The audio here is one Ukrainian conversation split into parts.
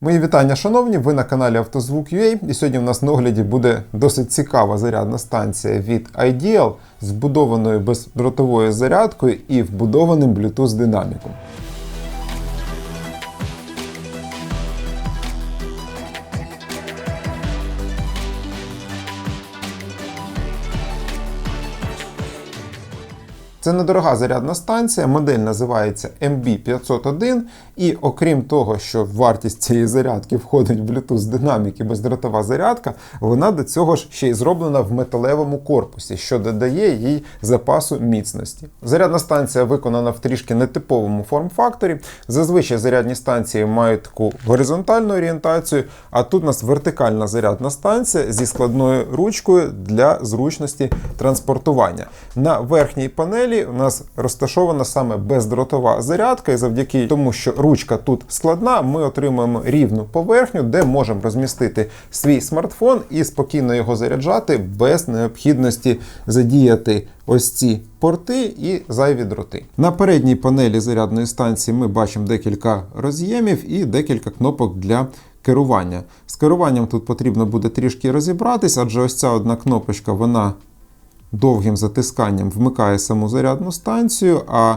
Мої вітання, шановні! Ви на каналі Автозвук.ua і сьогодні в нас на огляді буде досить цікава зарядна станція від Ideal з вбудованою бездротовою зарядкою і вбудованим Bluetooth динаміком. Це недорога зарядна станція, модель називається MB501. І окрім того, що в вартість цієї зарядки входить Bluetooth динамік і бездротова зарядка, вона до цього ж ще й зроблена в металевому корпусі, що додає їй запасу міцності. Зарядна станція виконана в трішки нетиповому форм-факторі. Зазвичай зарядні станції мають таку горизонтальну орієнтацію, а тут у нас вертикальна зарядна станція зі складною ручкою для зручності транспортування. На верхній панелі у нас розташована саме бездротова зарядка, і завдяки тому, що ручка тут складна, ми отримуємо рівну поверхню, де можемо розмістити свій смартфон і спокійно його заряджати без необхідності задіяти ось ці порти і зайві дроти. На передній панелі зарядної станції ми бачимо декілька роз'ємів і декілька кнопок для керування. З керуванням тут потрібно буде трішки розібратись, адже ось ця одна кнопочка, вона довгим затисканням вмикає саму зарядну станцію, а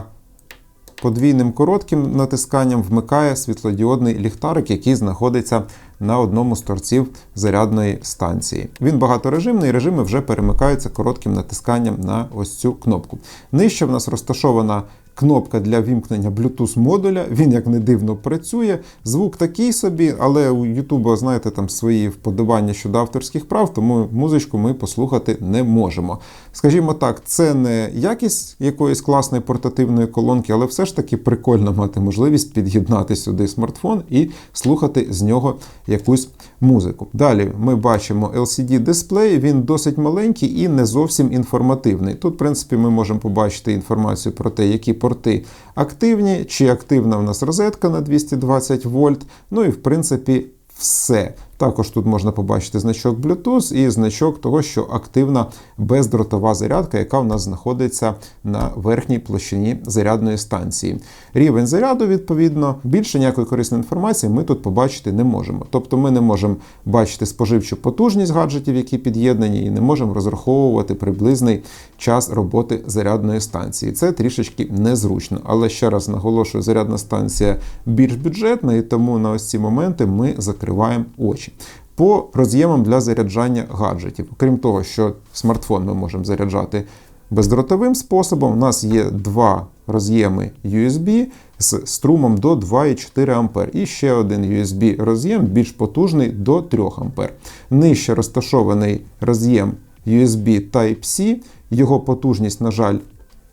подвійним коротким натисканням вмикає світлодіодний ліхтарик, який знаходиться на одному з торців зарядної станції. Він багаторежимний, режими вже перемикаються коротким натисканням на ось цю кнопку. Нижче в нас розташована кнопка для вімкнення Bluetooth модуля. Він, як не дивно, працює. Звук такий собі, але у YouTube, знаєте, там свої вподобання щодо авторських прав, тому музичку ми послухати не можемо. Скажімо так, це не якість якоїсь класної портативної колонки, але все ж таки прикольно мати можливість під'єднати сюди смартфон і слухати з нього якусь музику. Далі ми бачимо LCD-дисплей, він досить маленький і не зовсім інформативний. Тут, в принципі, ми можемо побачити інформацію про те, які порти активні, чи активна в нас розетка на 220 вольт. Ну і в принципі все. Також тут можна побачити значок Bluetooth і значок того, що активна бездротова зарядка, яка в нас знаходиться на верхній площині зарядної станції. Рівень заряду, відповідно, більше ніякої корисної інформації ми тут побачити не можемо. Тобто ми не можемо бачити споживчу потужність гаджетів, які під'єднані, і не можемо розраховувати приблизний час роботи зарядної станції. Це трішечки незручно. Але ще раз наголошую, зарядна станція більш бюджетна, і тому на ось ці моменти ми закриваємо очі. По роз'ємам для заряджання гаджетів. Окрім того, що смартфон ми можемо заряджати бездротовим способом, у нас є два роз'єми USB з струмом до 2,4 А. І ще один USB роз'єм більш потужний до 3 А. Нижче розташований роз'єм USB Type-C, його потужність, на жаль,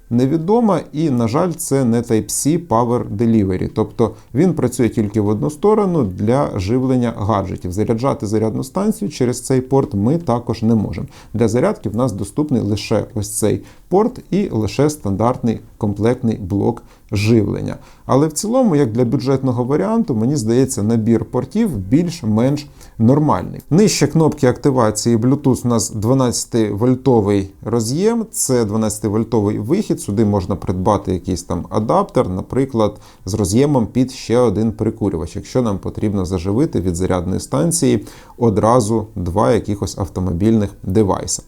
невідома, і, на жаль, це не Type-C Power Delivery. Тобто він працює тільки в одну сторону для живлення гаджетів. Заряджати зарядну станцію через цей порт ми також не можемо. Для зарядки в нас доступний лише ось цей порт і лише стандартний комплектний блок живлення. Але в цілому, як для бюджетного варіанту, мені здається, набір портів більш-менш нормальний. Нижче кнопки активації Bluetooth у нас 12-вольтовий роз'єм, це 12-вольтовий вихід. Сюди можна придбати якийсь там адаптер, наприклад, з роз'ємом під ще один прикурювач, якщо нам потрібно заживити від зарядної станції одразу два якихось автомобільних девайса.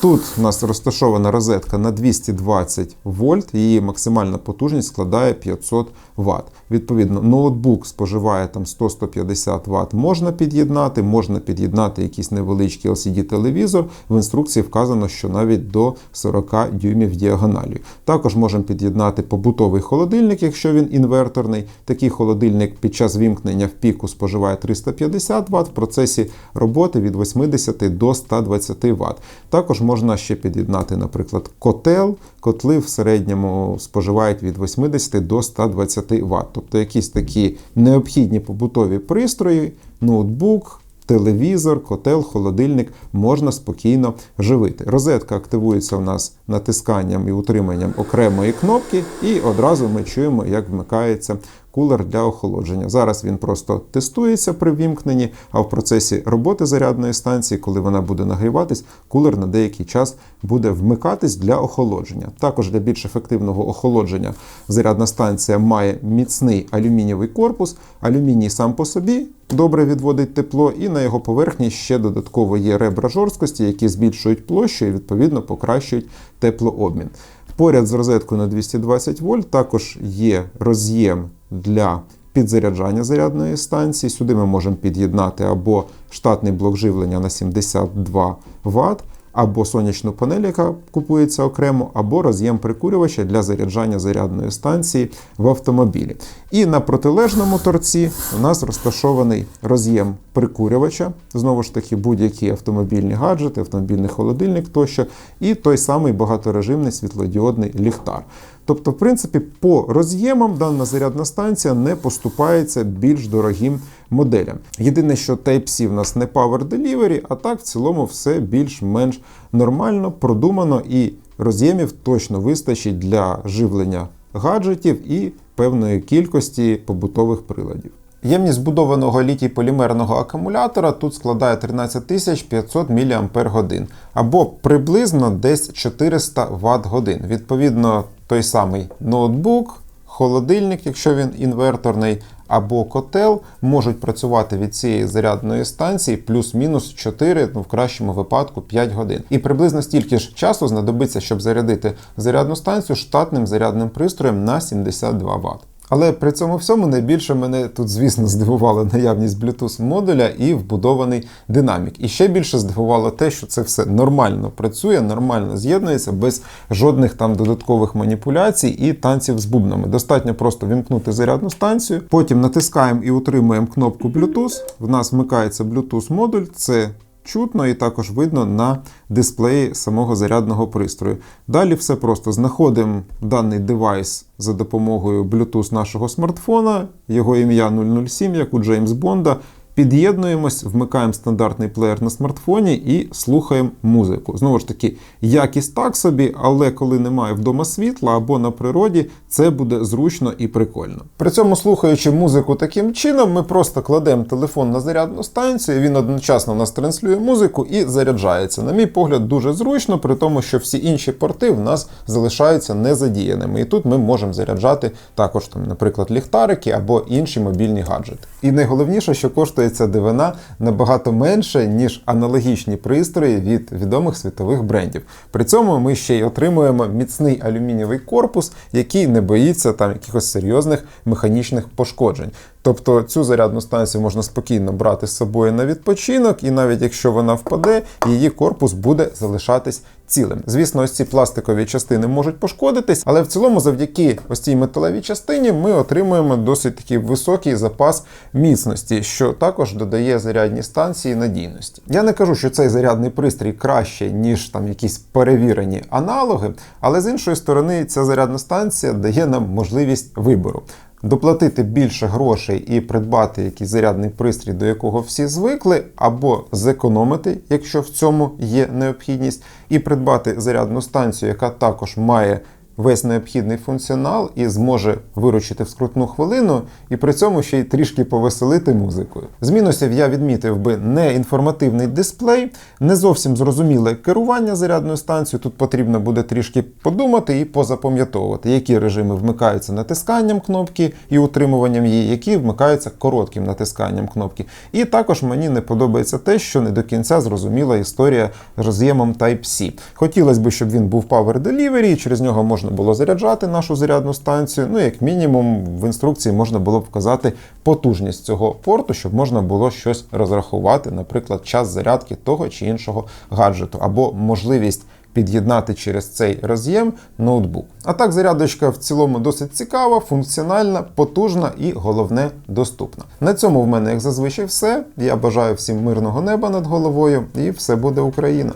Тут у нас розташована розетка на 220 вольт, її максимальна потужність складає 500 Вт. Відповідно, ноутбук споживає там 100-150 Вт. Можна під'єднати, можна під'єднати якийсь невеличкий LCD-телевізор. В інструкції вказано, що навіть до 40 дюймів діагоналію. Також можемо під'єднати побутовий холодильник, якщо він інверторний. Такий холодильник під час вімкнення в піку споживає 350 Вт, в процесі роботи від 80 до 120 Вт. Також можна ще під'єднати, наприклад, котел. Котли в середньому споживають від 80 до 120 Вт. Тобто якісь такі необхідні побутові пристрої, ноутбук. Телевізор, котел, холодильник можна спокійно живити. Розетка активується у нас натисканням і утриманням окремої кнопки, і одразу ми чуємо, як вмикається кулер для охолодження. Зараз він просто тестується при вімкненні, а в процесі роботи зарядної станції, коли вона буде нагріватись, кулер на деякий час буде вмикатись для охолодження. Також для більш ефективного охолодження зарядна станція має міцний алюмінієвий корпус. Алюміній сам по собі добре відводить тепло, і на його поверхні ще додатково є ребра жорсткості, які збільшують площу і відповідно покращують теплообмін. Поряд з розеткою на 220 вольт також є роз'єм для підзаряджання зарядної станції. Сюди ми можемо під'єднати або штатний блок живлення на 72 Вт, або сонячну панель, яка купується окремо, або роз'єм прикурювача для заряджання зарядної станції в автомобілі. І на протилежному торці у нас розташований роз'єм прикурювача, знову ж таки, будь-які автомобільні гаджети, автомобільний холодильник тощо, і той самий багаторежимний світлодіодний ліхтар. Тобто, в принципі, по роз'ємам дана зарядна станція не поступається більш дорогим моделям. Єдине, що Type-C в нас не Power Delivery, а так в цілому все більш-менш нормально, продумано і роз'ємів точно вистачить для живлення гаджетів і певної кількості побутових приладів. Ємність збудованого літій полімерного акумулятора тут складає 13500 мАч або приблизно десь 400 Вт годин. Відповідно, той самий ноутбук, холодильник, якщо він інверторний, або котел можуть працювати від цієї зарядної станції плюс-мінус 4, ну в кращому випадку 5 годин. І приблизно стільки ж часу знадобиться, щоб зарядити зарядну станцію штатним зарядним пристроєм на 72 Вт. Але при цьому всьому найбільше мене тут, звісно, здивувала наявність Bluetooth модуля і вбудований динамік. І ще більше здивувало те, що це все нормально працює, нормально з'єднується, без жодних там додаткових маніпуляцій і танців з бубнами. Достатньо просто вімкнути зарядну станцію, потім натискаємо і утримуємо кнопку Bluetooth. В нас вмикається Bluetooth модуль. Це чутно і також видно на дисплеї самого зарядного пристрою. Далі все просто знаходимо даний девайс за допомогою Bluetooth нашого смартфона, його ім'я 007, як у Джеймс Бонда. Під'єднуємось, вмикаємо стандартний плеєр на смартфоні і слухаємо музику. Знову ж таки, якість так собі, але коли немає вдома світла або на природі, це буде зручно і прикольно. При цьому, слухаючи музику таким чином, ми просто кладемо телефон на зарядну станцію, він одночасно у нас транслює музику і заряджається. На мій погляд, дуже зручно, при тому, що всі інші порти в нас залишаються незадіяними. І тут ми можемо заряджати також, там, наприклад, ліхтарики або інші мобільні гаджети. І найголовніше, що коштує ця дивина набагато менше, ніж аналогічні пристрої від відомих світових брендів. При цьому ми ще й отримуємо міцний алюмінієвий корпус, який не боїться там якихось серйозних механічних пошкоджень. Тобто цю зарядну станцію можна спокійно брати з собою на відпочинок, і навіть якщо вона впаде, її корпус буде залишатись цілим. Звісно, ось ці пластикові частини можуть пошкодитись, але в цілому, завдяки ось цій металевій частині, ми отримуємо досить такий високий запас міцності, що також додає зарядній станції надійності. Я не кажу, що цей зарядний пристрій краще, ніж там якісь перевірені аналоги, але з іншої сторони, ця зарядна станція дає нам можливість вибору доплатити більше грошей і придбати якийсь зарядний пристрій, до якого всі звикли, або зекономити, якщо в цьому є необхідність, і придбати зарядну станцію, яка також має весь необхідний функціонал і зможе виручити в скрутну хвилину, і при цьому ще й трішки повеселити музикою. З мінусів я відмітив би не інформативний дисплей, не зовсім зрозуміле керування зарядною станцією. Тут потрібно буде трішки подумати і позапам'ятовувати, які режими вмикаються натисканням кнопки і утримуванням її, які вмикаються коротким натисканням кнопки. І також мені не подобається те, що не до кінця зрозуміла історія з роз'ємом Type-C. Хотілося б, щоб він був Power Delivery, і через нього можна можна було заряджати нашу зарядну станцію. Ну, як мінімум, в інструкції можна було вказати потужність цього порту, щоб можна було щось розрахувати, наприклад, час зарядки того чи іншого гаджету, або можливість. Під'єднати через цей роз'єм ноутбук. А так, зарядочка в цілому досить цікава, функціональна, потужна і головне доступна. На цьому в мене, як зазвичай, все. Я бажаю всім мирного неба над головою, і все буде Україна.